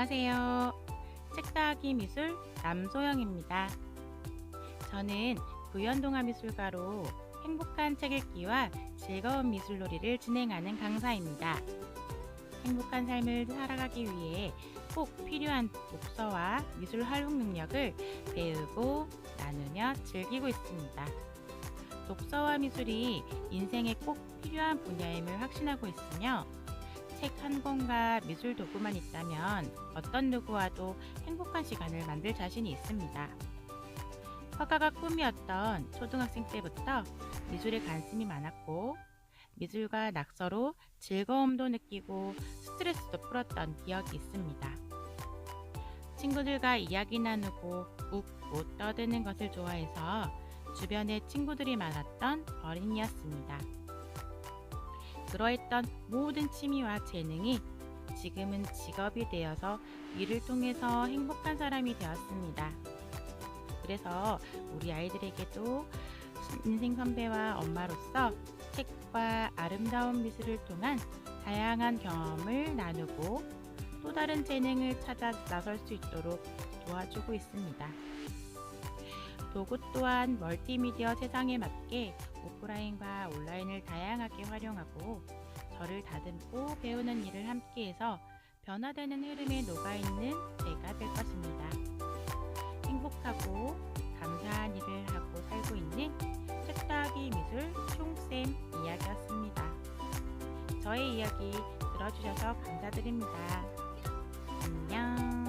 안녕하세요. 책다하기 미술 남소영입니다. 저는 부연동화 미술가로 행복한 책 읽기와 즐거운 미술놀이를 진행하는 강사입니다. 행복한 삶을 살아가기 위해 꼭 필요한 독서와 미술 활용 능력을 배우고 나누며 즐기고 있습니다. 독서와 미술이 인생에 꼭 필요한 분야임을 확신하고 있으며 책 한 권과 미술 도구만 있다면 어떤 누구와도 행복한 시간을 만들 자신이 있습니다. 화가가 꿈이었던 초등학생 때부터 미술에 관심이 많았고 미술과 낙서로 즐거움도 느끼고 스트레스도 풀었던 기억이 있습니다. 친구들과 이야기 나누고 웃고 떠드는 것을 좋아해서 주변에 친구들이 많았던 어린이였습니다. 그러했던 모든 취미와 재능이 지금은 직업이 되어서 일을 통해서 행복한 사람이 되었습니다. 그래서 우리 아이들에게도 인생 선배와 엄마로서 책과 아름다운 미술을 통한 다양한 경험을 나누고 또 다른 재능을 찾아 나설 수 있도록 도와주고 있습니다. 도구 또한 멀티미디어 세상에 맞게 오프라인과 온라인을 다양하게 활용하고 저를 다듬고 배우는 일을 함께해서 변화되는 흐름에 녹아있는 제가 될 것입니다. 행복하고 감사한 일을 하고 살고 있는 책다하기 미술 총쌤 이야기였습니다. 저의 이야기 들어주셔서 감사드립니다. 안녕.